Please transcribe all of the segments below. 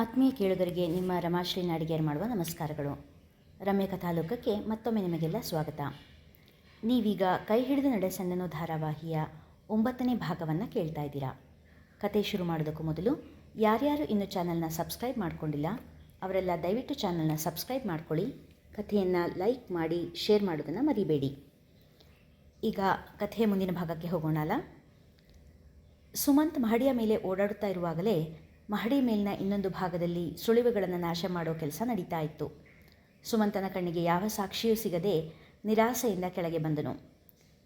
ಆತ್ಮೀಯ ಕೇಳುಗರಿಗೆ ನಿಮ್ಮ ರಮಾಶ್ರೀ ನಾಡಿಗೇರ್ ಮಾಡುವ ನಮಸ್ಕಾರಗಳು. ರಮ್ಯ ಕಥಾಲೋಕಕ್ಕೆ ಮತ್ತೊಮ್ಮೆ ನಿಮಗೆಲ್ಲ ಸ್ವಾಗತ. ನೀವೀಗ ಕೈ ಹಿಡಿದು ನಡೆಸಂದನು ಧಾರಾವಾಹಿಯ ಒಂಬತ್ತನೇ ಭಾಗವನ್ನು ಕೇಳ್ತಾ ಇದ್ದೀರಾ. ಕತೆ ಶುರು ಮಾಡೋದಕ್ಕೂ ಮೊದಲು ಯಾರ್ಯಾರು ಇನ್ನು ಚಾನಲ್ನ ಸಬ್ಸ್ಕ್ರೈಬ್ ಮಾಡ್ಕೊಂಡಿಲ್ಲ, ಅವರೆಲ್ಲ ದಯವಿಟ್ಟು ಚಾನಲ್ನ ಸಬ್ಸ್ಕ್ರೈಬ್ ಮಾಡ್ಕೊಳ್ಳಿ, ಕಥೆಯನ್ನು ಲೈಕ್ ಮಾಡಿ, ಶೇರ್ ಮಾಡೋದನ್ನು ಮರಿಬೇಡಿ. ಈಗ ಕಥೆಯ ಮುಂದಿನ ಭಾಗಕ್ಕೆ ಹೋಗೋಣ ಅಲ್ಲ ಸುಮಂತ್ ಮಹಡಿಯ ಮೇಲೆ ಓಡಾಡುತ್ತಾ ಇರುವಾಗಲೇ ಮಹಡಿ ಮೇಲಿನ ಇನ್ನೊಂದು ಭಾಗದಲ್ಲಿ ಸುಳಿವುಗಳನ್ನು ನಾಶ ಮಾಡೋ ಕೆಲಸ ನಡೀತಾ ಇತ್ತು. ಸುಮಂತನ ಕಣ್ಣಿಗೆ ಯಾವ ಸಾಕ್ಷಿಯೂ ಸಿಗದೆ ನಿರಾಸೆಯಿಂದ ಕೆಳಗೆ ಬಂದನು.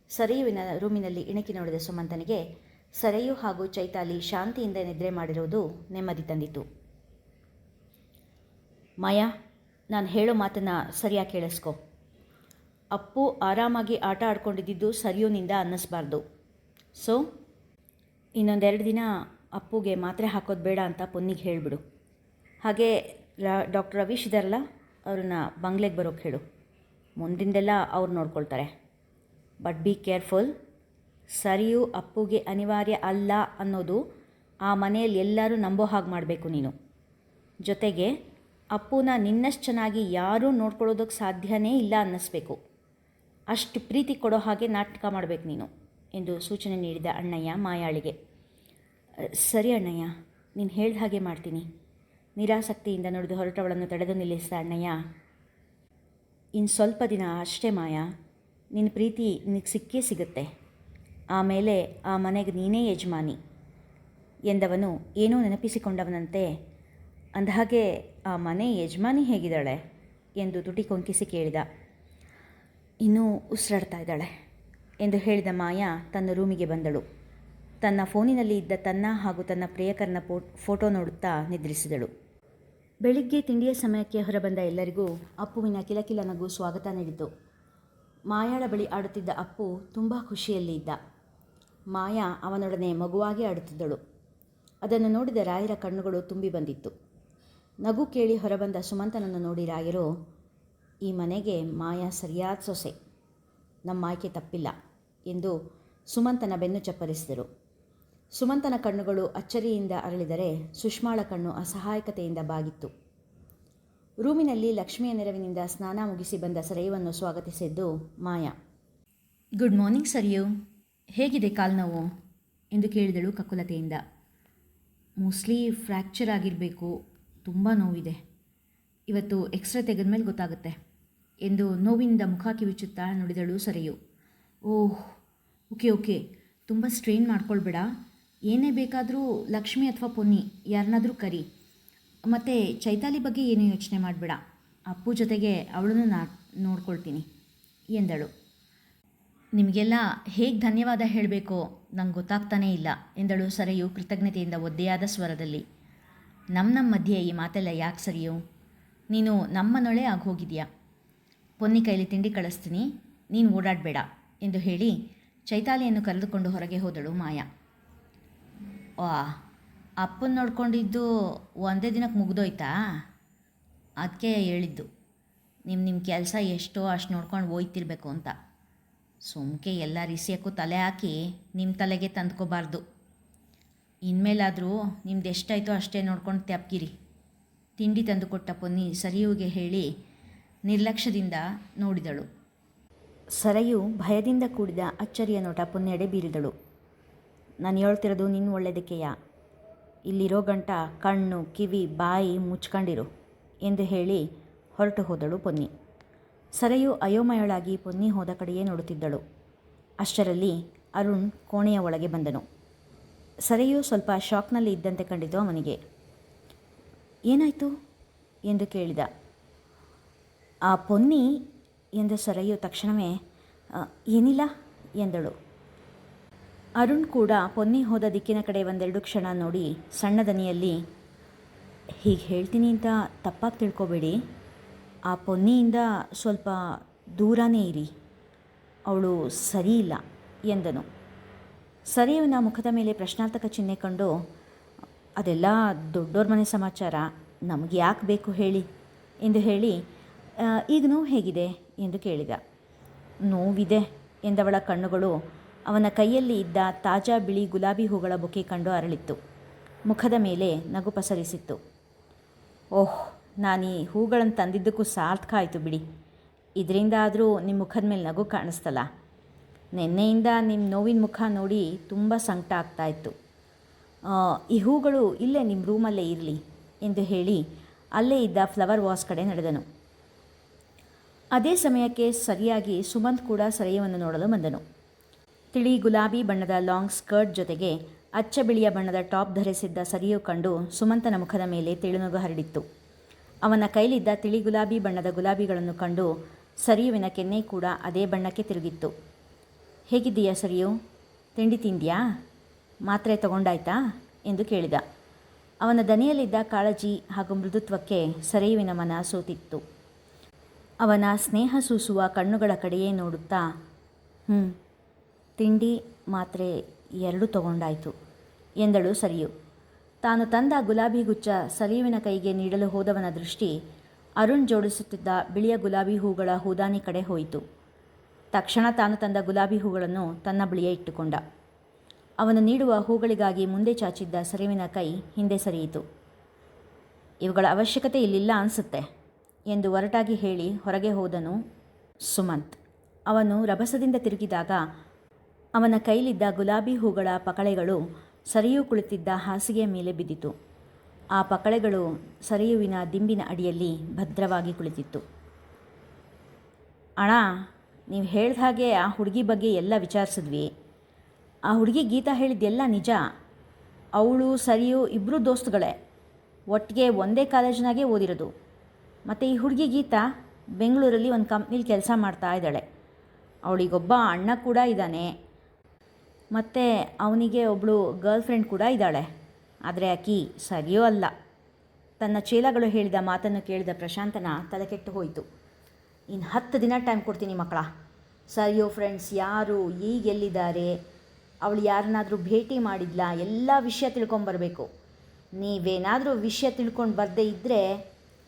ಸರಿಯುವಿನ ರೂಮಿನಲ್ಲಿ ಇಣಕಿ ನೋಡಿದ ಸುಮಂತನಿಗೆ, ಸರೆಯು ಹಾಗೂ ಚೈತಾಲಿ ಶಾಂತಿಯಿಂದ ನಿದ್ರೆ ಮಾಡಿರುವುದು ನೆಮ್ಮದಿ ತಂದಿತು. ಮಾಯಾ, ನಾನು ಹೇಳೋ ಮಾತನ್ನು ಸರಿಯಾಗಿ ಕೇಳಿಸ್ಕೊ. ಅಪ್ಪು ಆರಾಮಾಗಿ ಆಟ ಆಡ್ಕೊಂಡಿದ್ದು ಸರಿಯೂನಿಂದ ಅನ್ನಿಸ್ಬಾರ್ದು. ಸೊ, ಇನ್ನೊಂದೆರಡು ದಿನ ಅಪ್ಪುಗೆ ಮಾತ್ರೆ ಹಾಕೋದು ಬೇಡ ಅಂತ ಪೊನ್ನಿಗೆ ಹೇಳಿಬಿಡು. ಹಾಗೆ ಡಾಕ್ಟರ್ ರವೀಶ್ ಇದಾರಲ್ಲ ಅವ್ರನ್ನ ಬಂಗ್ಲೆಗೆ ಬರೋಕ್ಕೆ ಹೇಳು. ಮುಂದಿಂದೆಲ್ಲ ಅವ್ರು ನೋಡ್ಕೊಳ್ತಾರೆ. ಬಟ್ ಬಿ ಕೇರ್ಫುಲ್ ಸರಿಯು ಅಪ್ಪುಗೆ ಅನಿವಾರ್ಯ ಅಲ್ಲ ಅನ್ನೋದು ಆ ಮನೆಯಲ್ಲಿ ಎಲ್ಲರೂ ನಂಬೋ ಹಾಗೆ ಮಾಡಬೇಕು ನೀನು. ಜೊತೆಗೆ ಅಪ್ಪುನ ನಿನ್ನಷ್ಟು ಚೆನ್ನಾಗಿ ಯಾರೂ ನೋಡ್ಕೊಳ್ಳೋದಕ್ಕೆ ಸಾಧ್ಯನೇ ಇಲ್ಲ ಅನ್ನಿಸ್ಬೇಕು. ಅಷ್ಟು ಪ್ರೀತಿ ಕೊಡೋ ಹಾಗೆ ನಾಟಕ ಮಾಡಬೇಕು ನೀನು ಎಂದು ಸೂಚನೆ ನೀಡಿದ ಅಣ್ಣಯ್ಯ ಮಾಯಾಳಿಗೆ. "ಅ, ಸರಿ ಅಣ್ಣಯ್ಯ, ನೀನು ಹೇಳ್ದ ಹಾಗೆ ಮಾಡ್ತೀನಿ. ನಿರಾಸಕ್ತಿಯಿಂದ ನುಡಿದು ಹೊರಟವಳನ್ನು ತಡೆದು ನಿಲ್ಲಿಸಿದ ಅಣ್ಣಯ್ಯ ಇನ್ನು ಸ್ವಲ್ಪ ದಿನ ಅಷ್ಟೇ ಮಾಯಾ ನಿನ್ನ ಪ್ರೀತಿ ನಿನಗೆ ಸಿಕ್ಕೇ ಸಿಗುತ್ತೆ. ಆಮೇಲೆ ಆ ಮನೆಗೆ ನೀನೇ ಯಜಮಾನಿ ಎಂದವನು ಏನೋ ನೆನಪಿಸಿಕೊಂಡವನಂತೆ ಅಂದಹಾಗೆ ಆ ಮನೆ ಯಜಮಾನಿ ಹೇಗಿದ್ದಾಳೆ ಎಂದು ತುಟಿ ಕೊಂಕಿಸಿ ಕೇಳಿದ. ಇನ್ನೂ ಉಸಿರಾಡ್ತಾ ಇದ್ದಾಳೆ ಎಂದು ಹೇಳಿದ ಮಾಯಾ ತನ್ನ ರೂಮಿಗೆ ಬಂದಳು. ತನ್ನ ಫೋನಿನಲ್ಲಿ ಇದ್ದ ತನ್ನ ಹಾಗೂ ತನ್ನ ಪ್ರಿಯಕರನ ಫೋಟೋ ನೋಡುತ್ತಾ ನಿದ್ರಿಸಿದಳು. ಬೆಳಿಗ್ಗೆ ತಿಂಡಿಯ ಸಮಯಕ್ಕೆ ಹೊರಬಂದ ಎಲ್ಲರಿಗೂ ಅಪ್ಪುವಿನ ಕಿಲಕಿಲ ನಗು ಸ್ವಾಗತ ನೀಡಿತು. ಮಾಯಾಳ ಬಳಿ ಆಡುತ್ತಿದ್ದ ಅಪ್ಪು ತುಂಬ ಖುಷಿಯಲ್ಲಿ ಇದ್ದ. ಮಾಯಾ ಅವನೊಡನೆ ಮಗುವಾಗಿ ಆಡುತ್ತಿದ್ದಳು. ಅದನ್ನು ನೋಡಿದ ರಾಯರ ಕಣ್ಣುಗಳು ತುಂಬಿ ಬಂದಿತ್ತು. ನಗು ಕೇಳಿ ಹೊರಬಂದ ಸುಮಂತನನ್ನು ನೋಡಿ ರಾಯರು, ಈ ಮನೆಗೆ ಮಾಯಾ ಸರಿಯಾದ ಸೊಸೆ. ನಮ್ಮ ಆಯ್ಕೆ ತಪ್ಪಿಲ್ಲ ಎಂದು ಸುಮಂತನ ಬೆನ್ನು ಚಪ್ಪರಿಸಿದರು. ಸುಮಂತನ ಕಣ್ಣುಗಳು ಅಚ್ಚರಿಯಿಂದ ಅರಳಿದರೆ ಸುಷ್ಮಾಳ ಕಣ್ಣು ಅಸಹಾಯಕತೆಯಿಂದ ಬಾಗಿತ್ತು. ರೂಮಿನಲ್ಲಿ ಲಕ್ಷ್ಮಿಯ ನೆರವಿನಿಂದ ಸ್ನಾನ ಮುಗಿಸಿ ಬಂದ ಸರಯುವನ್ನು ಸ್ವಾಗತಿಸಿದ್ದು ಮಾಯಾ. Good morning Sarayu. ಹೇಗಿದೆ ಕಾಲ್ನೋವು ಎಂದು ಕೇಳಿದಳು ಕಕುಲತೆಯಿಂದ. ಮೋಸ್ಟ್ಲಿ ಫ್ರ್ಯಾಕ್ಚರ್ ಆಗಿರಬೇಕು. ತುಂಬ ನೋವಿದೆ. ಇವತ್ತು ಎಕ್ಸ್ರೇ ತೆಗೆದ ಮೇಲೆ ಗೊತ್ತಾಗುತ್ತೆ ಎಂದು ನೋವಿನಿಂದ ಮುಖ ಕಿವಿಚುತ್ತಾ ನುಡಿದಳು ಸರಿಯು. Oh, okay okay. ತುಂಬ ಸ್ಟ್ರೈನ್ ಮಾಡ್ಕೊಳ್ಬೇಡ. ಏನೇ ಬೇಕಾದರೂ ಲಕ್ಷ್ಮಿ ಅಥವಾ ಪೊನ್ನಿ ಯಾರನ್ನಾದರೂ ಕರಿ. ಮತ್ತು ಚೈತಾಲಿ ಬಗ್ಗೆ ಏನೂ ಯೋಚನೆ ಮಾಡಬೇಡ. ಅಪ್ಪು ಜೊತೆಗೆ ಅವಳನ್ನು ನಾ ನೋಡ್ಕೊಳ್ತೀನಿ, ಎಂದಳು. ನಿಮಗೆಲ್ಲ ಹೇಗೆ ಧನ್ಯವಾದ ಹೇಳಬೇಕೋ, ನಂಗೆ ಗೊತ್ತಾಗ್ತಾನೇ ಇಲ್ಲ, ಎಂದಳು ಸರೆಯು ಕೃತಜ್ಞತೆಯಿಂದ ಒದ್ದೆಯಾದ ಸ್ವರದಲ್ಲಿ. ನಮ್ಮ ನಮ್ಮ ಮಧ್ಯೆ ಈ ಮಾತೆಲ್ಲ ಯಾಕೆ ಸರಿಯು? ನೀನು ನಮ್ಮನೊಳೆ ಆಗಿ ಹೋಗಿದೆಯಾ ಪೊನ್ನಿ ಕೈಲಿ ತಿಂಡಿ ಕಳಿಸ್ತೀನಿ, ನೀನು ಓಡಾಡಬೇಡ, ಎಂದು ಹೇಳಿ ಚೈತಾಲಿಯನ್ನು ಕರೆದುಕೊಂಡು ಹೊರಗೆ ಹೋದಳು ಮಾಯಾ. ಅಪ್ಪನ ನೋಡ್ಕೊಂಡಿದ್ದು ಒಂದೇ ದಿನಕ್ಕೆ ಮುಗ್ದೋಯ್ತಾ? ಅದಕ್ಕೆ ಹೇಳಿದ್ದು. ನಿಮ್ಮ ನಿಮ್ಮ ಕೆಲಸ ಎಷ್ಟೋ ಅಷ್ಟು ನೋಡ್ಕೊಂಡು ಹೋಯ್ತಿರ್ಬೇಕು ಅಂತ. ಸುಮ್ಕೆ ಎಲ್ಲ ರಿಸಿಯಕ್ಕೂ ತಲೆ ಹಾಕಿ ನಿಮ್ಮ ತಲೆಗೆ ತಂದ್ಕೋಬಾರ್ದು. ಇನ್ಮೇಲಾದರೂ ನಿಮ್ದು ಎಷ್ಟಾಯ್ತೋ ಅಷ್ಟೇ ನೋಡ್ಕೊಂಡು ತ್ಯಾಪ್ಗಿರಿ ತಿಂಡಿ ತಂದು ಕೊಟ್ಟ ಪೊನ್ನಿ ಸರಿಯುಗೆ ಹೇಳಿ ನಿರ್ಲಕ್ಷ್ಯದಿಂದ ನೋಡಿದಳು. ಸರಯು ಭಯದಿಂದ ಕೂಡಿದ ಅಚ್ಚರಿಯ ನೋಟ ಪೊನ್ನೆಡೆ ಬೀರಿದಳು. ನಾನು ಹೇಳ್ತಿರೋದು ನಿನ್ನ ಒಳ್ಳೆಯದಕ್ಕೆಯ ಇಲ್ಲಿರೋ ಗಂಟ ಕಣ್ಣು, ಕಿವಿ, ಬಾಯಿ ಮುಚ್ಕೊಂಡಿರು ಎಂದು ಹೇಳಿ ಹೊರಟು ಹೋದಳು ಪೊನ್ನಿ. ಸರೆಯು ಅಯೋಮಯಳಾಗಿ ಪೊನ್ನಿ ಹೋದ ಕಡೆಯೇ ನೋಡುತ್ತಿದ್ದಳು. ಅಷ್ಟರಲ್ಲಿ ಅರುಣ್ ಕೋಣೆಯ ಒಳಗೆ ಬಂದನು. ಸರೆಯು ಸ್ವಲ್ಪ ಶಾಕ್ನಲ್ಲಿ ಇದ್ದಂತೆ ಕಂಡಿತು ಅವನಿಗೆ. ಏನಾಯಿತು? ಎಂದು ಕೇಳಿದ. ಆ ಪೊನ್ನಿ? ಎಂದು ಸರೆಯು ತಕ್ಷಣವೇ ಏನಿಲ್ಲ, ಎಂದಳು. ಅರುಣ್ ಕೂಡ ಪೊನ್ನಿ ಹೋದ ದಿಕ್ಕಿನ ಕಡೆ ಒಂದೆರಡು ಕ್ಷಣ ನೋಡಿ ಸಣ್ಣ ದನಿಯಲ್ಲಿ, ಹೀಗೆ ಹೇಳ್ತೀನಿ ಅಂತ ತಪ್ಪಾಗಿ ತಿಳ್ಕೊಬೇಡಿ. ಆ ಪೊನ್ನಿಯಿಂದ ಸ್ವಲ್ಪ ದೂರನೇ ಇರಿ. ಅವಳು ಸರಿ ಇಲ್ಲ, ಎಂದನು. ಸರಿಯವನ ಮುಖದ ಮೇಲೆ ಪ್ರಶ್ನಾರ್ಥಕ ಚಿಹ್ನೆ ಕಂಡು, ಅದೆಲ್ಲ ದೊಡ್ಡೋರ ಮನೆ ಸಮಾಚಾರ. ನಮಗೆ ಯಾಕೆ ಬೇಕು ಹೇಳಿ? ಎಂದು ಹೇಳಿ ಈಗ ನೋವು ಹೇಗಿದೆ? ಎಂದು ಕೇಳಿದ. ನೋವಿದೆ, ಎಂದವಳ ಕಣ್ಣುಗಳು ಅವನ ಕೈಯಲ್ಲಿ ಇದ್ದ ತಾಜಾ ಬಿಳಿ ಗುಲಾಬಿ ಹೂಗಳ ಬೊಕೆ ಕಂಡು ಅರಳಿತ್ತು. ಮುಖದ ಮೇಲೆ ನಗು ಪಸರಿಸಿತ್ತು. ಓಹ್, ನಾನು ಈ ಹೂಗಳನ್ನು ತಂದಿದ್ದಕ್ಕೂ ಸಾರ್ಥಕ ಆಯಿತು ಬಿಡಿ. ಇದರಿಂದ ಆದರೂ ನಿಮ್ಮ ಮುಖದ ಮೇಲೆ ನಗು ಕಾಣಿಸ್ತಲ್ಲ. ನಿನ್ನೆಯಿಂದ ನಿಮ್ಮ ನೋವಿನ ಮುಖ ನೋಡಿ ತುಂಬ ಸಂಕಟ ಆಗ್ತಾಯಿತ್ತು. ಈ ಹೂಗಳು ಇಲ್ಲೇ ನಿಮ್ಮ ರೂಮಲ್ಲೇ ಇರಲಿ ಎಂದು ಹೇಳಿ ಅಲ್ಲೇ ಇದ್ದ ಫ್ಲವರ್ ವಾಸ್ ಕಡೆ ನಡೆದನು. ಅದೇ ಸಮಯಕ್ಕೆ ಸರಿಯಾಗಿ ಸುಮಂತ್ ಕೂಡ ಸರಯವನ್ನು ನೋಡಲು ಬಂದನು. ತಿಳಿ ಗುಲಾಬಿ ಬಣ್ಣದ ಲಾಂಗ್ ಸ್ಕರ್ಟ್ ಜೊತೆಗೆ ಅಚ್ಚ ಬಿಳಿಯ ಬಣ್ಣದ ಟಾಪ್ ಧರಿಸಿದ್ದ ಸರಿಯು ಕಂಡು ಸುಮಂತನ ಮುಖದ ಮೇಲೆ ತಿಳುನಗು ಹರಡಿತ್ತು. ಅವನ ಕೈಲಿದ್ದ ತಿಳಿ ಗುಲಾಬಿ ಬಣ್ಣದ ಗುಲಾಬಿಗಳನ್ನು ಕಂಡು ಸರಿಯುವಿನ ಕೆನ್ನೆ ಕೂಡ ಅದೇ ಬಣ್ಣಕ್ಕೆ ತಿರುಗಿತ್ತು. ಹೇಗಿದ್ದೀಯಾ ಸರಿಯು? ತಿಂಡಿ ತಿಂದ್ಯಾ? ಮಾತ್ರೆ ತಗೊಂಡಾಯ್ತಾ? ಎಂದು ಕೇಳಿದ. ಅವನ ದನಿಯಲ್ಲಿದ್ದ ಕಾಳಜಿ ಹಾಗೂ ಮೃದುತ್ವಕ್ಕೆ ಸರಿಯುವಿನ ಮನ ಸೋತಿತ್ತು. ಅವನ ಸ್ನೇಹ ಸೂಸುವ ಕಣ್ಣುಗಳ ಕಡೆಯೇ ನೋಡುತ್ತಾ ಹ್ಞೂ ತಿಂಡಿ ಮಾತ್ರೆ ಎರಡೂ ತಗೊಂಡಾಯಿತು. ಎಂದಳು ಸರಿಯು. ತಾನು ತಂದ ಗುಲಾಬಿ ಗುಚ್ಚ ಸರಿಯುವಿನ ಕೈಗೆ ನೀಡಲು ಹೋದವನ ದೃಷ್ಟಿ ಅರುಣ್ ಜೋಡಿಸುತ್ತಿದ್ದ ಬಿಳಿಯ ಗುಲಾಬಿ ಹೂಗಳ ಹೂದಾನಿ ಕಡೆ ಹೋಯಿತು. ತಕ್ಷಣ ತಾನು ತಂದ ಗುಲಾಬಿ ಹೂಗಳನ್ನು ತನ್ನ ಬಳಿಯೇ ಇಟ್ಟುಕೊಂಡ. ಅವನು ನೀಡುವ ಹೂಗಳಿಗಾಗಿ ಮುಂದೆ ಚಾಚಿದ್ದ ಸರಿವಿನ ಕೈ ಹಿಂದೆ ಸರಿಯಿತು. ಇವುಗಳ ಅವಶ್ಯಕತೆ ಇಲ್ಲಿಲ್ಲ ಅನಿಸುತ್ತೆ ಎಂದು ಒರಟಾಗಿ ಹೇಳಿ ಹೊರಗೆ ಹೋದನು ಸುಮಂತ್. ಅವನು ರಭಸದಿಂದ ತಿರುಗಿದಾಗ ಅವನ ಕೈಲಿದ್ದ ಗುಲಾಬಿ ಹೂಗಳ ಪಕಳೆಗಳು ಸರಿಯು ಕುಳಿತಿದ್ದ ಹಾಸಿಗೆಯ ಮೇಲೆ ಬಿದ್ದಿತು. ಆ ಪಕಳೆಗಳು ಸರಿಯುವಿನ ದಿಂಬಿನ ಅಡಿಯಲ್ಲಿ ಭದ್ರವಾಗಿ ಕುಳಿತಿತ್ತು. ಅಣ್ಣ, ನೀವು ಹೇಳ್ದ ಹಾಗೆ ಆ ಹುಡುಗಿ ಬಗ್ಗೆ ಎಲ್ಲ ವಿಚಾರಿಸಿದ್ವಿ. ಆ ಹುಡುಗಿ ಗೀತಾ ಹೇಳಿದ್ದೆಲ್ಲ ನಿಜ. ಅವಳು, ಸರಿಯು ಇಬ್ಬರು ದೋಸ್ತುಗಳೇ. ಒಟ್ಟಿಗೆ ಒಂದೇ ಕಾಲೇಜಿನಾಗೆ ಓದಿರೋದು. ಮತ್ತು ಈ ಹುಡುಗಿ ಗೀತಾ ಬೆಂಗಳೂರಲ್ಲಿ ಒಂದು ಕಂಪ್ನೀಲಿ ಕೆಲಸ ಮಾಡ್ತಾ ಇದ್ದಾಳೆ. ಅವಳಿಗೊಬ್ಬ ಅಣ್ಣ ಕೂಡ ಇದ್ದಾನೆ. ಮತ್ತು ಅವನಿಗೆ ಒಬ್ಬಳು ಗರ್ಲ್ ಫ್ರೆಂಡ್ ಕೂಡ ಇದ್ದಾಳೆ. ಆದರೆ ಆಕಿ ಸರಿಯೂ ಅಲ್ಲ. ತನ್ನ ಚೇಲಗಳು ಹೇಳಿದ ಮಾತನ್ನು ಕೇಳಿದ ಪ್ರಶಾಂತನ ತಲೆಕೆಟ್ಟು ಹೋಯಿತು. ಇನ್ನು ಹತ್ತು ದಿನ ಟೈಮ್ ಕೊಡ್ತೀನಿ ಮಕ್ಕಳ. ಸರಿಯೋ ಫ್ರೆಂಡ್ಸ್ ಯಾರು, ಈಗ ಎಲ್ಲಿದ್ದಾರೆ? ಅವಳು ಯಾರನ್ನಾದರೂ ಭೇಟಿ ಮಾಡಿದ್ಲ? ಎಲ್ಲ ವಿಷಯ ತಿಳ್ಕೊಂಬರ್ಬೇಕು. ನೀವೇನಾದರೂ ವಿಷಯ ತಿಳ್ಕೊಂಡು ಬರದೇ ಇದ್ದರೆ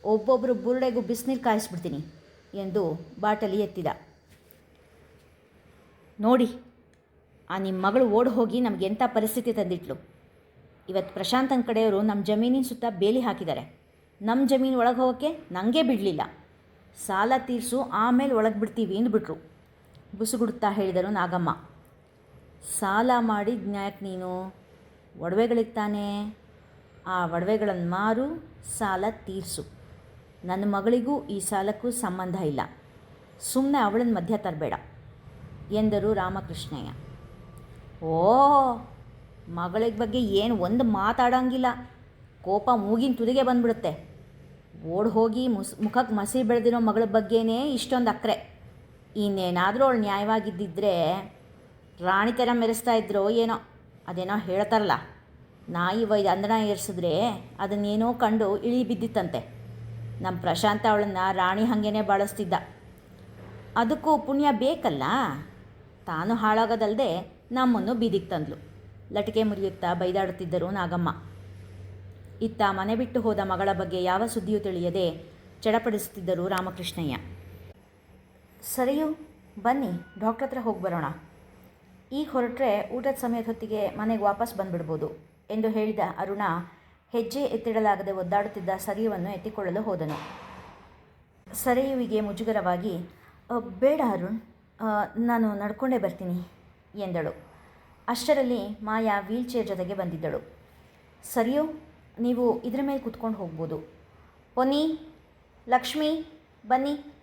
ಒಬ್ಬೊಬ್ಬರು ಬುರುಡೆಗೂ ಬಿಸಿನೀರು ಕಾಯಿಸ್ಬಿಡ್ತೀನಿ ಎಂದು ಬಾಟಲಿ ಎತ್ತಿದ. ನೋಡಿ ಆ ನಿಮ್ಮ ಮಗಳು ಓಡಿ ಹೋಗಿ ನಮ್ಗೆ ಎಂಥ ಪರಿಸ್ಥಿತಿ ತಂದಿಟ್ಲು? ಇವತ್ತು ಪ್ರಶಾಂತನ ಕಡೆಯವರು ನಮ್ಮ ಜಮೀನಿನ ಸುತ್ತ ಬೇಲಿ ಹಾಕಿದ್ದಾರೆ. ನಮ್ಮ ಜಮೀನು ಒಳಗೆ ಹೋಗೋಕ್ಕೆ ನನಗೆ ಬಿಡಲಿಲ್ಲ. ಸಾಲ ತೀರಿಸು ಆಮೇಲೆ ಒಳಗೆ ಬಿಡ್ತೀವಿ ಅಂದ್ಬಿಟ್ರು. ಬುಸುಗುಡುತ್ತಾ ಹೇಳಿದರು ನಾಗಮ್ಮ. ಸಾಲ ಮಾಡಿ ಜ್ಞಾಯಕ್ ನೀನು ಒಡವೆಗಳಿಗೆ ತಾನೇ. ಆ ಒಡವೆಗಳನ್ನು ಮಾರು, ಸಾಲ ತೀರಿಸು. ನನ್ನ ಮಗಳಿಗೂ ಈ ಸಾಲಕ್ಕೂ ಸಂಬಂಧ ಇಲ್ಲ. ಸುಮ್ಮನೆ ಅವಳನ್ನ ಮಧ್ಯ ತರಬೇಡ, ಎಂದರು ರಾಮಕೃಷ್ಣಯ್ಯ. ಓ ಮಗಳಿಗೆ ಬಗ್ಗೆ ಏನು ಒಂದು ಮಾತಾಡೋಂಗಿಲ್ಲ. ಕೋಪ ಮೂಗಿನ ತುದಿಗೆ ಬಂದ್ಬಿಡುತ್ತೆ. ಓಡ್ ಹೋಗಿ ಮುಸ್ ಮುಖಕ್ಕೆ ಮಸಿ ಬೆಳೆದಿರೋ ಮಗಳ ಬಗ್ಗೆನೇ ಇಷ್ಟೊಂದು ಅಕ್ರೆ. ಇನ್ನೇನಾದರೂ ಅವಳು ನ್ಯಾಯವಾಗಿದ್ದಿದ್ರೆ ರಾಣಿ ಥರ ಮೆರೆಸ್ತಾ ಇದ್ರೋ ಏನೋ, ಅದೇನೋ ಹೇಳ್ತಾರಲ್ಲ. ನಾಯಿ ವೈದ್ಯ ಅಂದನ ಏರಿಸಿದ್ರೆ ಅದನ್ನೇನೋ ಕಂಡು ಇಳಿ ಬಿದ್ದಿತ್ತಂತೆ. ನಮ್ಮ ಪ್ರಶಾಂತ ಅವಳನ್ನು ರಾಣಿ ಹಾಗೇನೆ ಬಳಸ್ತಿದ್ದ. ಅದಕ್ಕೂ ಪುಣ್ಯ ಬೇಕಲ್ಲ? ತಾನು ಹಾಳಾಗೋದಲ್ಲದೆ ನಮ್ಮನ್ನು ಬೀದಿಗೆ ತಂದ್ಲು. ಲಟಿಕೆ ಮುರಿಯುತ್ತಾ ಬೈದಾಡುತ್ತಿದ್ದರು ನಾಗಮ್ಮ. ಇತ್ತ ಮನೆ ಬಿಟ್ಟು ಹೋದ ಮಗಳ ಬಗ್ಗೆ ಯಾವ ಸುದ್ದಿಯೂ ತಿಳಿಯದೆ ಚಡಪಡಿಸುತ್ತಿದ್ದರು ರಾಮಕೃಷ್ಣಯ್ಯ. ಸರಿಯು ಬನ್ನಿ ಡಾಕ್ಟ್ರ್ ಹತ್ರ ಹೋಗಿ ಬರೋಣ. ಈಗ ಹೊರಟ್ರೆ ಊಟದ ಸಮಯದ ಹೊತ್ತಿಗೆ ಮನೆಗೆ ವಾಪಸ್ ಬಂದುಬಿಡ್ಬೋದು ಎಂದು ಹೇಳಿದ ಅರುಣ ಹೆಜ್ಜೆ ಎತ್ತಿಡಲಾಗದೆ ಒದ್ದಾಡುತ್ತಿದ್ದ ಸರಿಯುವನ್ನು ಎತ್ತಿಕೊಳ್ಳಲು ಹೋದನು. ಸರಿಯುವಿಗೆ ಮುಜುಗರವಾಗಿ "ಅ, ಬೇಡ ಅರುಣ್. ನಾನು ನಡ್ಕೊಂಡೇ ಬರ್ತೀನಿ ಎಂದಳು. ಅಷ್ಟರಲ್ಲಿ ಮಾಯಾ ವೀಲ್ ಚೇರ್ ಜೊತೆಗೆ ಬಂದಿದ್ದಳು. ಸರಿಯೋ, ನೀವು ಇದರ ಮೇಲೆ ಕುತ್ಕೊಂಡು ಹೋಗ್ಬೋದು. ಪೊನಿ ಲಕ್ಷ್ಮಿ, ಬನ್ನಿ.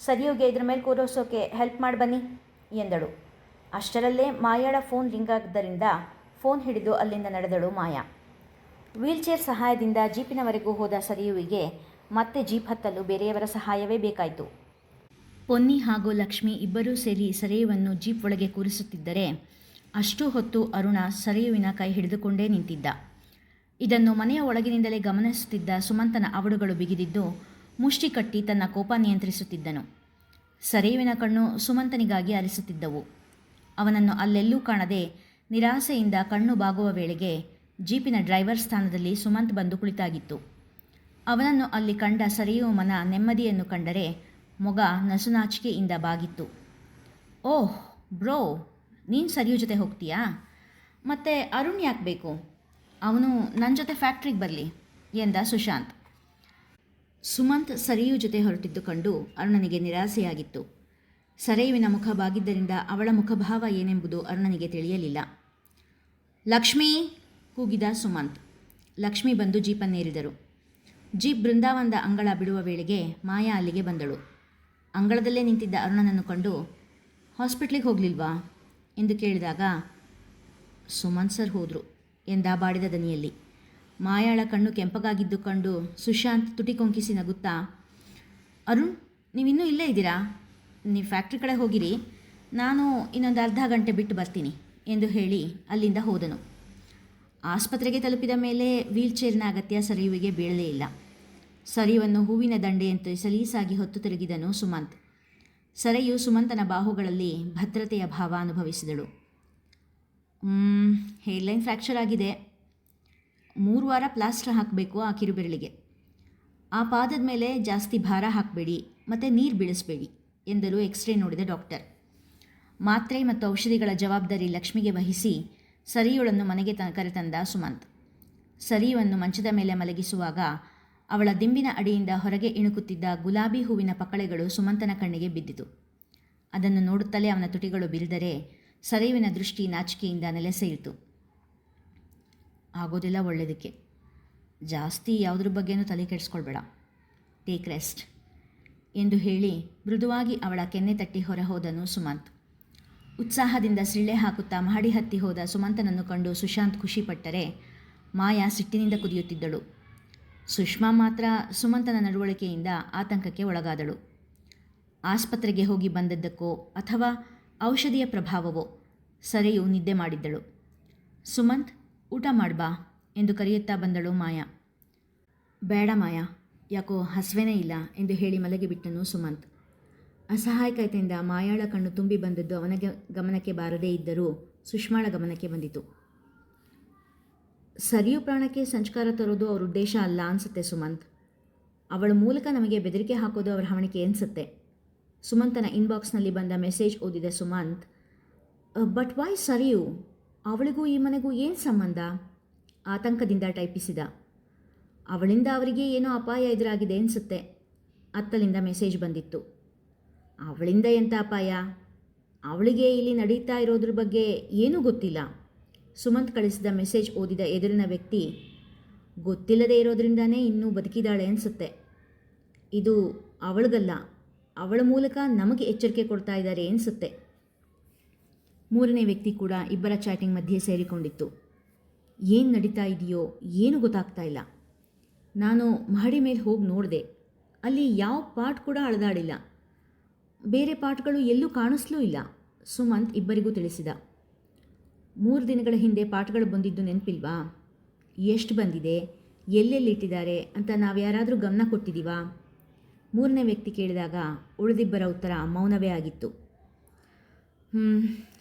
ಸರಿಯೋಗೆ ಇದ್ರ ಮೇಲೆ ಕೂರಿಸೋಕೆ ಹೆಲ್ಪ್ ಮಾಡಿ ಬನ್ನಿ ಎಂದಳು. ಅಷ್ಟರಲ್ಲೇ ಮಾಯಾಳ ಫೋನ್ ರಿಂಗ್ ಆಗಿದ್ದರಿಂದ ಫೋನ್ ಹಿಡಿದು ಅಲ್ಲಿಂದ ನಡೆದಳು ಮಾಯಾ. ವೀಲ್ಚೇರ್ ಸಹಾಯದಿಂದ ಜೀಪಿನವರೆಗೂ ಹೋದ ಸರಿಯುವಿಗೆ ಮತ್ತೆ ಜೀಪ್ ಹತ್ತಲು ಬೇರೆಯವರ ಸಹಾಯವೇ ಬೇಕಾಯಿತು. ಪೊನ್ನಿ ಹಾಗೂ ಲಕ್ಷ್ಮಿ ಇಬ್ಬರೂ ಸೇರಿ ಸರಿಯುವನ್ನು ಜೀಪ್ ಒಳಗೆ ಕೂರಿಸುತ್ತಿದ್ದರೆ ಅಷ್ಟು ಹೊತ್ತು ಅರುಣ ಸರಿಯುವಿನ ಕೈ ಹಿಡಿದುಕೊಂಡೇ ನಿಂತಿದ್ದ. ಇದನ್ನು ಮನೆಯ ಒಳಗಿನಿಂದಲೇ ಗಮನಿಸುತ್ತಿದ್ದ ಸುಮಂತನ ಅವಡುಗಳು ಬಿಗಿದಿದ್ದು ಮುಷ್ಟಿ ಕಟ್ಟಿ ತನ್ನ ಕೋಪ ನಿಯಂತ್ರಿಸುತ್ತಿದ್ದನು. ಸರಿಯುವಿನ ಕಣ್ಣು ಸುಮಂತನಿಗಾಗಿ ಅರಿಸುತ್ತಿದ್ದವು ಅವನನ್ನು ಅಲ್ಲೆಲ್ಲೂ ಕಾಣದೆ ನಿರಾಸೆಯಿಂದ ಕಣ್ಣು ಬಾಗುವ ವೇಳೆಗೆ ಜೀಪಿನ ಡ್ರೈವರ್ ಸ್ಥಾನದಲ್ಲಿ ಸುಮಂತ್ ಬಂದು ಕುಳಿತಾಗಿತ್ತು. ಅವನನ್ನು ಅಲ್ಲಿ ಕಂಡ ಸರಿಯುವ ಮನ ನೆಮ್ಮದಿಯನ್ನು ಕಂಡರೆ ಮೊಗ ನಸುನಾಚಿಕೆಯಿಂದ ಬಾಗಿತ್ತು. ಓಹ್ ಬ್ರೋ ನೀನು ಸರಿಯು ಜೊತೆ ಹೋಗ್ತೀಯಾ? ಮತ್ತು ಅರುಣ್ ಯಾಕೆ ಬೇಕು? ಅವನು ನನ್ನ ಜೊತೆ ಫ್ಯಾಕ್ಟ್ರಿಗೆ ಬರಲಿ ಎಂದ ಸುಶಾಂತ್. ಸುಮಂತ್ ಸರಿಯು ಜೊತೆ ಹೊರಟಿದ್ದು ಕಂಡು ಅರುಣನಿಗೆ ನಿರಾಸೆಯಾಗಿತ್ತು. ಸರೆಯುವಿನ ಮುಖ ಬಾಗಿದ್ದರಿಂದ ಅವಳ ಮುಖಭಾವ ಏನೆಂಬುದು ಅರುಣನಿಗೆ ತಿಳಿಯಲಿಲ್ಲ. ಲಕ್ಷ್ಮೀ! ಕೂಗಿದ ಸುಮಂತ್. ಲಕ್ಷ್ಮಿ ಬಂದು ಜೀಪನ್ನೇರಿದರು. ಜೀಪ್ ಬೃಂದಾವನದ ಅಂಗಳ ಬಿಡುವ ವೇಳೆಗೆ ಮಾಯಾ ಅಲ್ಲಿಗೆ ಬಂದಳು. ಅಂಗಳದಲ್ಲೇ ನಿಂತಿದ್ದ ಅರುಣನನ್ನು ಕಂಡು, ಹಾಸ್ಪಿಟ್ಲಿಗೆ ಹೋಗಲಿಲ್ವಾ? ಎಂದು ಕೇಳಿದಾಗ ಸುಮಂತ್ ಸರ್ ಹೋದರು, ಎಂದ ಬಾಡಿದ ದನಿಯಲ್ಲಿ. ಮಾಯಾಳ ಕಣ್ಣು ಕೆಂಪಗಾಗಿದ್ದು ಕಂಡು ಸುಶಾಂತ್ ತುಟಿ ಕೊಂಕಿಸಿ ನಗುತ್ತಾ, ಅರುಣ್, ನೀವಿನ್ನೂ ಇಲ್ಲೇ ಇದ್ದೀರಾ? ನೀವು ಫ್ಯಾಕ್ಟ್ರಿ ಕಡೆ ಹೋಗಿರಿ. ನಾನು ಇನ್ನೊಂದು ಅರ್ಧ ಗಂಟೆ ಬಿಟ್ಟು ಬರ್ತೀನಿ, ಎಂದು ಹೇಳಿ ಅಲ್ಲಿಂದ ಹೋದನು. ಆಸ್ಪತ್ರೆಗೆ ತಲುಪಿದ ಮೇಲೆ ವೀಲ್ಚೇರ್ನ ಅಗತ್ಯ ಸರಿಯುವಿಗೆ ಬೀಳಲೇ ಇಲ್ಲ. ಸರಿಯುವನ್ನು ಹೂವಿನ ದಂಡೆಯಂತೆ ಸಲೀಸಾಗಿ ಹೊತ್ತು ತಿರುಗಿದನು ಸುಮಂತ್. ಸರೆಯು ಸುಮಂತನ ಬಾಹುಗಳಲ್ಲಿ ಭದ್ರತೆಯ ಭಾವ ಅನುಭವಿಸಿದಳು. ಹೇಡ್ಲೈನ್ ಫ್ರ್ಯಾಕ್ಚರ್ ಆಗಿದೆ. ಮೂರು ವಾರ ಪ್ಲಾಸ್ಟರ್ ಹಾಕಬೇಕು ಆ ಕಿರುಬೆರಳಿಗೆ. ಆ ಪಾದದ ಮೇಲೆ ಜಾಸ್ತಿ ಭಾರ ಹಾಕಬೇಡಿ, ಮತ್ತು ನೀರು ಬೀಳಿಸಬೇಡಿ ಎಂದರು ಎಕ್ಸ್ರೇ ನೋಡಿದ ಡಾಕ್ಟರ್ ಮಾತ್ರೆ ಮತ್ತು ಔಷಧಿಗಳ ಜವಾಬ್ದಾರಿ ಲಕ್ಷ್ಮಿಗೆ ವಹಿಸಿ ಸರಿಯುಳನ್ನು ಮನೆಗೆ ತ, ಕರೆತಂದ ಸುಮಂತ್. ಸರಿಯುವನ್ನು ಮಂಚದ ಮೇಲೆ ಮಲಗಿಸುವಾಗ ಅವಳ ದಿಂಬಿನ ಅಡಿಯಿಂದ ಹೊರಗೆ ಇಣುಕುತ್ತಿದ್ದ ಗುಲಾಬಿ ಹೂವಿನ ಪಕಳೆಗಳು ಸುಮಂತನ ಕಣ್ಣಿಗೆ ಬಿದ್ದಿತು. ಅದನ್ನು ನೋಡುತ್ತಲೇ ಅವನ ತುಟಿಗಳು ಬಿರಿದರೆ ಸರಿವಿನ ದೃಷ್ಟಿ ನಾಚಿಕೆಯಿಂದ ನೆಲೆಸೆಯಿತು. ಆಗೋದಿಲ್ಲ ಒಳ್ಳೆಯದಕ್ಕೆ. ಜಾಸ್ತಿ ಯಾವುದ್ರ ಬಗ್ಗೆನೂ ತಲೆ ಕೆಡಿಸ್ಕೊಳ್ಬೇಡ. ಟೇಕ್ ರೆಸ್ಟ್ ಎಂದು ಹೇಳಿ ಮೃದುವಾಗಿ ಅವಳ ಕೆನ್ನೆ ತಟ್ಟಿ ಹೊರ ಹೋದನು ಸುಮಂತ್. ಉತ್ಸಾಹದಿಂದ ಸಿಳ್ಳೆ ಹಾಕುತ್ತಾ ಮಹಡಿ ಹತ್ತಿ ಹೋದ ಸುಮಂತನನ್ನು ಕಂಡು ಸುಶಾಂತ್ ಖುಷಿಪಟ್ಟರೆ ಮಾಯಾ ಸಿಟ್ಟಿನಿಂದ ಕುದಿಯುತ್ತಿದ್ದಳು. ಸುಷ್ಮಾ ಮಾತ್ರ ಸುಮಂತನ ನಡವಳಿಕೆಯಿಂದ ಆತಂಕಕ್ಕೆ ಒಳಗಾದಳು. ಆಸ್ಪತ್ರೆಗೆ ಹೋಗಿ ಬಂದದ್ದಕ್ಕೋ ಅಥವಾ ಔಷಧಿಯ ಪ್ರಭಾವವೋ ಸರೆಯು ನಿದ್ದೆ ಮಾಡಿದ್ದಳು. ಸುಮಂತ್, ಊಟ ಮಾಡ್ಬಾ ಎಂದು ಕರೆಯುತ್ತಾ ಬಂದಳು ಮಾಯಾ. ಬೇಡ ಮಾಯಾ, ಯಾಕೋ ಹಸ್ವೇನೇ ಇಲ್ಲ ಎಂದು ಹೇಳಿ ಮಲಗಿಬಿಟ್ಟನು ಸುಮಂತ್. ಅಸಹಾಯಕತೆಯಿಂದ ಮಾಯಾಳ ಕಣ್ಣು ತುಂಬಿ ಬಂದದ್ದು ಅವನಿಗೆ ಗಮನಕ್ಕೆ ಬಾರದೇ ಇದ್ದರೂ ಸುಷ್ಮಾಳ ಗಮನಕ್ಕೆ ಬಂದಿತು. ಸರಿಯು ಪ್ರಾಣಕ್ಕೆ ಸಂಸ್ಕಾರ ತರೋದು ಅವ್ರ ಉದ್ದೇಶ ಅಲ್ಲ ಅನಿಸುತ್ತೆ ಸುಮಂತ್. ಅವಳ ಮೂಲಕ ನಮಗೆ ಬೆದರಿಕೆ ಹಾಕೋದು ಅವರ ಹವಣಿಕೆ ಅನಿಸುತ್ತೆ. ಸುಮಂತನ ಇನ್ಬಾಕ್ಸ್ನಲ್ಲಿ ಬಂದ ಮೆಸೇಜ್ ಓದಿದೆ ಸುಮಂತ್. But why Sarayu? ಅವಳಿಗೂ ಈ ಮನೆಗೂ ಏನು ಸಂಬಂಧ? ಆತಂಕದಿಂದ ಟೈಪಿಸಿದ. ಅವಳಿಂದ ಅವರಿಗೆ ಏನೋ ಅಪಾಯ ಎದುರಾಗಿದೆ ಅನಿಸುತ್ತೆ, ಅತ್ತಲಿಂದ ಮೆಸೇಜ್ ಬಂದಿತ್ತು. ಅವಳಿಂದ ಎಂಥ ಅಪಾಯ? ಅವಳಿಗೆ ಇಲ್ಲಿ ನಡೀತಾ ಇರೋದ್ರ ಬಗ್ಗೆ ಏನೂ ಗೊತ್ತಿಲ್ಲ. ಸುಮಂತ್ ಕಳಿಸಿದ ಮೆಸೇಜ್ ಓದಿದ ಎದುರಿನ ವ್ಯಕ್ತಿ, ಗೊತ್ತಿಲ್ಲದೆ ಇರೋದ್ರಿಂದನೇ ಇನ್ನೂ ಬದುಕಿದಾಳೆ ಅನಿಸುತ್ತೆ. ಇದು ಅವಳಿಗಲ್ಲ, ಅವಳ ಮೂಲಕ ನಮಗೆ ಎಚ್ಚರಿಕೆ ಕೊಡ್ತಾ ಇದ್ದಾರೆ ಅನಿಸುತ್ತೆ. ಮೂರನೇ ವ್ಯಕ್ತಿ ಕೂಡ ಇಬ್ಬರ ಚಾಟಿಂಗ್ ಮಧ್ಯೆ ಸೇರಿಕೊಂಡಿತ್ತು. ಏನು ನಡೀತಾ ಇದೆಯೋ, ಏನೂ ಗೊತ್ತಾಗ್ತಾ ಇಲ್ಲ. ನಾನು ಮಹಡಿ ಮೇಲೆ ಹೋಗಿ ನೋಡಿದೆ, ಅಲ್ಲಿ ಯಾವ ಪಾಠ ಕೂಡ ಅಳದಾಡಿಲ್ಲ. ಬೇರೆ ಪಾಠಗಳು ಎಲ್ಲೂ ಕಾಣಿಸ್ಲೂ ಇಲ್ಲ, ಸುಮಂತ್ ಇಬ್ಬರಿಗೂ ತಿಳಿಸಿದ. ಮೂರು ದಿನಗಳ ಹಿಂದೆ ಪಾಠಗಳು ಬಂದಿದ್ದು ನೆನಪಿಲ್ವಾ? ಎಷ್ಟು ಬಂದಿದೆ? ಎಲ್ಲೆಲ್ಲಿಟ್ಟಿದ್ದಾರೆ ಅಂತ ನಾವು ಯಾರಾದರೂ ಗಮನ ಕೊಟ್ಟಿದ್ದೀವಾ? ಮೂರನೇ ವ್ಯಕ್ತಿ ಕೇಳಿದಾಗ ಉಳಿದಿಬ್ಬರ ಉತ್ತರ ಮೌನವೇ ಆಗಿತ್ತು.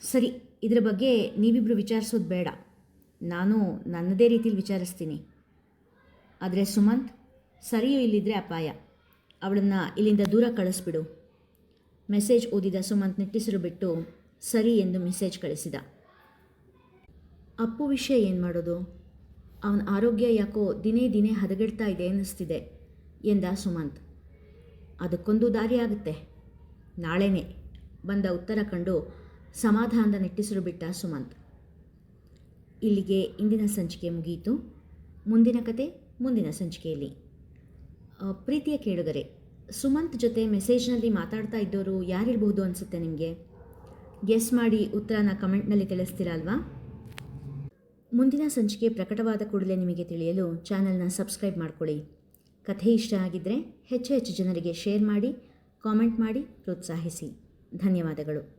ಸರಿ, ಇದರ ಬಗ್ಗೆ ನೀವಿಬ್ಬರು ವಿಚಾರಿಸೋದು ಬೇಡ. ನಾನು ನನ್ನದೇ ರೀತಿಲಿ ವಿಚಾರಿಸ್ತೀನಿ. ಆದರೆ ಸುಮಂತ್, ಸರಿಯೂ ಇಲ್ಲಿದ್ದರೆ ಅಪಾಯ. ಅವಳನ್ನು ಇಲ್ಲಿಂದ ದೂರ ಕಳಿಸ್ಬಿಡು. ಮೆಸೇಜ್ ಓದಿದ ಸುಮಂತ್ ನಿಟ್ಟಿಸಿರು ಬಿಟ್ಟು ಸರಿ ಎಂದು ಮೆಸೇಜ್ ಕಳಿಸಿದ. ಅಪ್ಪು ವಿಷಯ ಏನು ಮಾಡೋದು? ಅವನ ಆರೋಗ್ಯ ಯಾಕೋ ದಿನೇ ದಿನೇ ಹದಗೆಡ್ತಾ ಇದೆ ಅನ್ನಿಸ್ತಿದೆ ಎಂದ ಸುಮಂತ್. ಅದಕ್ಕೊಂದು ದಾರಿ ಆಗುತ್ತೆ. ನಾಳೆನೇ ಬಂದ ಉತ್ತರ ಕಂಡು ಸಮಾಧಾನದ ನಿಟ್ಟಿಸಿರು ಬಿಟ್ಟ ಸುಮಂತ್. ಇಲ್ಲಿಗೆ ಇಂದಿನ ಸಂಚಿಕೆ ಮುಗಿಯಿತು ಮುಂದಿನ ಕತೆ ಮುಂದಿನ ಸಂಚಿಕೆಯಲ್ಲಿ. ಪ್ರೀತಿಯ ಕೇಳುಗರೆ, ಸುಮಂತ್ ಜೊತೆ ಮೆಸೇಜ್ನಲ್ಲಿ ಮಾತಾಡ್ತಾ ಇದ್ದವರು ಯಾರಿರ್ಬೋದು ಅನಿಸುತ್ತೆ ನಿಮಗೆ? ಗೆಸ್ ಮಾಡಿ ಉತ್ತರನ ಕಮೆಂಟ್ನಲ್ಲಿ ತಿಳಿಸ್ತೀರಾ ಅಲ್ವಾ? ಮುಂದಿನ ಸಂಚಿಕೆ ಪ್ರಕಟವಾದ ಕೂಡಲೇ ನಿಮಗೆ ತಿಳಿಯಲು ಚಾನಲ್ನ ಸಬ್ಸ್ಕ್ರೈಬ್ ಮಾಡಿಕೊಳ್ಳಿ. ಕಥೆ ಇಷ್ಟ ಆಗಿದ್ದರೆ ಹೆಚ್ಚು ಹೆಚ್ಚು ಜನರಿಗೆ ಶೇರ್ ಮಾಡಿ, ಕಾಮೆಂಟ್ ಮಾಡಿ, ಪ್ರೋತ್ಸಾಹಿಸಿ. ಧನ್ಯವಾದಗಳು.